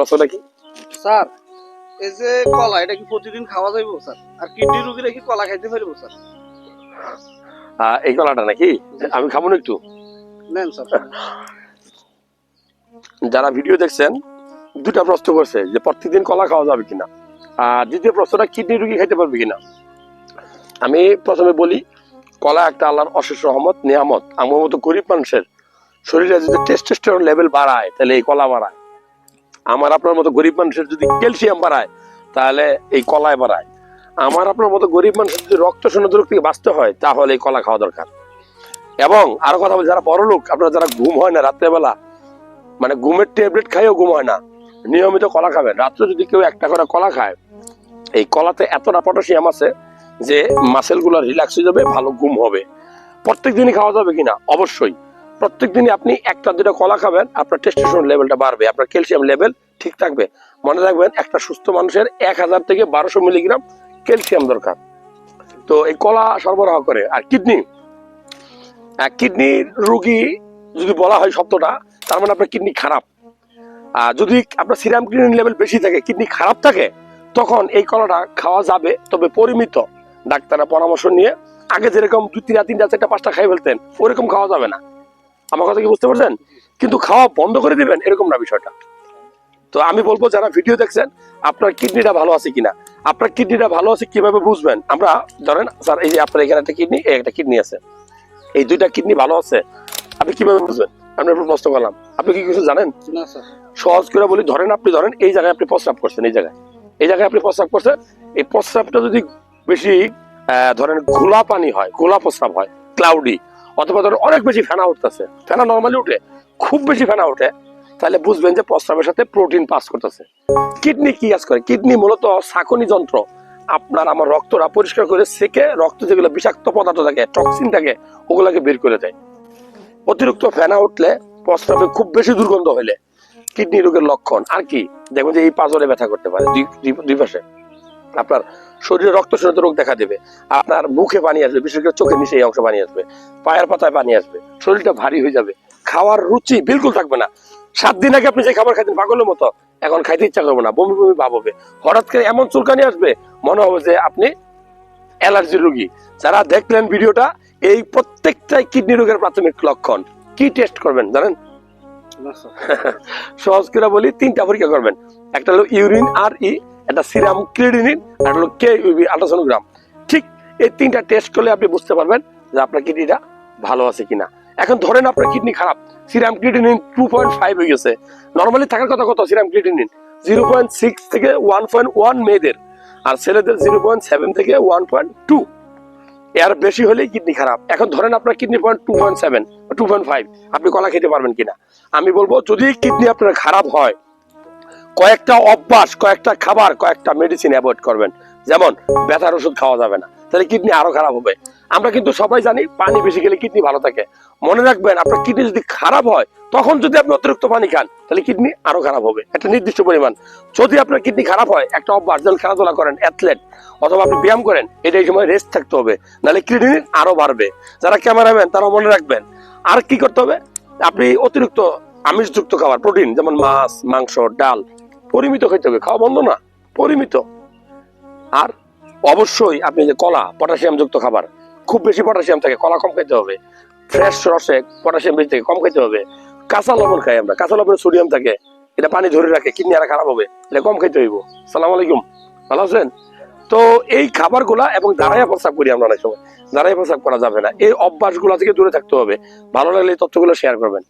প্রশ্নটা কি স্যার এই যে কলা এটা কি প্রতিদিন খাওয়া যাইব স্যার? আর কিডনি রোগীরা কি কলা খাইতে পারব স্যার? এই কলাটা নাকি? আমি খাব না একটু? নেন স্যার যারা ভিডিও দেখছেন দুটা প্রশ্ন করছে যে প্রত্যেকদিন কলা খাওয়া যাবে কিনা? আর দ্বিতীয় প্রশ্নটা কিডনি রুগী খাইতে পারবে কিনা? আমি প্রথমে বলি কলা একটা আল্লাহর অশেষ রহমত নিয়ামত। আমার মতো গরিব মানুষের শরীরে যদি টেস্টোস্টেরন লেভেল বাড়ায় তাহলে এই কলা বাড়ায়। আমার আপনার মতো গরিব মানুষের যদি ক্যালসিয়াম বাড়ায়, তাহলে এই কলায় বাড়ায়। আমার আপনার মতো গরিব মানুষের যদি রক্ত শূন্য রোগ থেকে বাঁচতে হয়, তাহলে এই কলা খাওয়া দরকার। এবং আরও কথা বলি, যারা বড় লোক, আপনারা যারা ঘুম হয় না রাত্রেবেলা মানে ঘুমের ট্যাবলেট খাইও ঘুম হয় না, নিয়মিত কলা খাবেন। রাত্রে যদি কেউ একটা করে কলা খায়, এই কলাতে এতটা পটাশিয়াম আছে যে মাসেলগুলো রিল্যাক্স হয়ে যাবে, ভালো ঘুম হবে। প্রত্যেক দিনই খাওয়া যাবে কিনা? অবশ্যই। প্রত্যেক দিনই আপনি একটা দুটো কলা খাবেন, আপনার টেস্টেশন লেভেলটা বাড়বে, আপনার ক্যালসিয়াম লেভেল ঠিক থাকবে। মনে রাখবেন, একটা সুস্থ মানুষের এক হাজার থেকে বারোশো মিলিগ্রাম ক্যালসিয়াম দরকার। তো এই কলা সরবরাহ করে, আর কিডনি। কিডনির রোগী যদি বলা হয় শব্দটা, তার মানে আপনার কিডনি খারাপ। আর যদি আপনার সিরাম কিডনি লেভেল বেশি থাকে, কিডনি খারাপ থাকে, তখন এই কলাটা খাওয়া যাবে, তবে পরিমিত। ডাক্তারের পরামর্শ নিয়ে আগে যেরকম দুই তিনটা তিনটা, চারটা, পাঁচটা খাই ফেলতেন, ওরকম খাওয়া যাবে না। আমার কথা কি বুঝতে পারছেন? কিন্তু খাওয়া বন্ধ করে দিবেন, এরকম না বিষয়টা। তো আমি বলব যারা ভিডিও দেখছেন আপনার কিডনিটা ভালো আছে কিনা? আপনার কিডনিটা ভালো আছে কীভাবে বুঝবেন? আমরা ধরেন স্যার এই যে আপনার এখানে একটা কিডনি একটা কিডনি আছে। এই দুইটা কিডনি ভালো আছে আপনি কীভাবে বুঝবেন? আমি আপনার প্রশ্ন করলাম। আপনি কি কিছু জানেন? সহজ করে বলি ধরেন আপনি ধরেন এই জায়গায় আপনি প্রস্রাব করছেন এই জায়গায়। এই জায়গায় আপনি প্রস্রাব করছেন এই প্রস্রাবটা যদি বেশি আহ, ধরেন ঘোলা পানি হয় ঘোলা প্রস্রাব হয় ক্লাউডি অথবা ধরেন অনেক বেশি ফেনা উঠতেছে। ফেনা নর্মালি উঠে খুব বেশি ফেনা উঠে তাহলে বুঝবেন যে প্রস্রাবের সাথে প্রোটিন পাস করতেছে। কিডনি কি কাজ করে? কিডনি মূলত ছাকনি যন্ত্র। আপনার আমার রক্তটা পরিষ্কার করে সেকে রক্ত যেগুলো বিষাক্ত পদার্থ থাকে টক্সিন থাকে, ওগুলোকে বের করে দেয়। অতিরিক্ত ফেনা উঠলে প্রস্রাবে খুব বেশি দুর্গন্ধ হইলে কিডনি রোগের লক্ষণ। আর কি? দেখবেন যে এই পাঁজরে ব্যথা করতে পারে, দুই পাশে। আপনার শরীরে রক্ত শূন্যত রোগ দেখা দেবে। আপনার মুখে পানি আসবে, বিশেষ করে চোখের নিচে এই অংশ পানি আসবে। পায়ের পাতায় পানি আসবে। শরীরটা ভারী হয়ে যাবে। খাওয়ার রুচি বিলকুল থাকবে না। সাত দিন আগে আপনি যে খাবার খাইতেন পাগলের মতো এখন খাইতে ইচ্ছা করবে না বমি বমি ভাব হবে। হঠাৎ করে এমন চুলকানি আসবে মনে হবে যে আপনি অ্যালার্জি রোগী। যারা দেখলেন ভিডিওটা এই প্রত্যেকটাই কিডনি রোগের প্রাথমিক লক্ষণ। কি টেস্ট করবেন জানেন? সহজ করে বলি তিনটা পরীক্ষা করবেন। একটা হলো ইউরিন আর ই একটা সিরাম ক্রিডিনিন আর হলো কে ইউবি আল্ট্রাসোনোগ্রাম ঠিক এই তিনটা টেস্ট করলে আপনি বুঝতে পারবেন যে আপনার কিডনিটা ভালো আছে কিনা। এখন ধরেন আপনার কিডনি খারাপ serum creatinine two point five হয়ে গেছে। নর্মালি থাকার কথা কত? Serum creatinine zero point six থেকে ওয়ান পয়েন্ট ওয়ান মেয়েদের, আর ছেলেদের জিরো পয়েন্ট সেভেন থেকে ওয়ান পয়েন্ট টু এর বেশি হলেই কিডনি খারাপ। এখন ধরেন আপনার kidney point two point seven two point five আপনি কলা খেতে পারবেন কিনা? আমি বলব, যদি কিডনি আপনার খারাপ হয়, কয়েকটা অভ্যাস, কয়েকটা খাবার, কয়েকটা মেডিসিন অ্যাভয়েড করবেন। যেমন ব্যথার ওষুধ খাওয়া যাবে না, তাহলে কিডনি আরও খারাপ হবে। আমরা কিন্তু সবাই জানি পানি বেশি খেলে কিডনি ভালো থাকে। মনে রাখবেন, আপনার কিডনি যদি খারাপ হয়, তখন যদি আপনি অতিরিক্ত পানি খান, তাহলে কিডনি আরও খারাপ হবে। একটা নির্দিষ্ট পরিমাণ। যদি আপনার কিডনি খারাপ হয়, একটা অভ্যাস, যেমন খেলাধুলা করেন অ্যাথলেট অথবা আপনি ব্যায়াম করেন, এটা এই সময় রেস্ট থাকতে হবে, নাহলে কিডনি আরও বাড়বে। যারা ক্যামেরাম্যান তারা মনে রাখবেন, আর কি করতে হবে? আপনি অতিরিক্ত আমিষযুক্ত খাবার প্রোটিন যেমন মাছ, মাংস, ডাল, পরিমিত খেতে হবে, খাওয়া বন্ধ না, পরিমিত। আর অবশ্যই আপনি যে কলা, পটাশিয়াম যুক্ত খাবার, খুব বেশি পটাশিয়াম থাকে, কলা কম খেতে হবে। ফ্রেশ রসে পটাশিয়াম বেশি থাকে, কম খেতে হবে। কাঁচা লবণ খাই আমরা, কাঁচা লবণে সোডিয়াম থাকে, এটা পানি ধরে রাখে, কিডনি আর খারাপ হবে, এটা কম খেতে হইব। সালাম আলাইকুম। ভালো আছেন? তো এই খাবারগুলা এবং দাঁড়াইয়া প্রস্রাব করি আমরা অনেক সময়। দাঁড়াইয়া প্রস্রাব করা যাবে না। এই অভ্যাসগুলো থেকে দূরে থাকতে হবে। ভালো লাগলে এই তথ্যগুলো শেয়ার করবেন।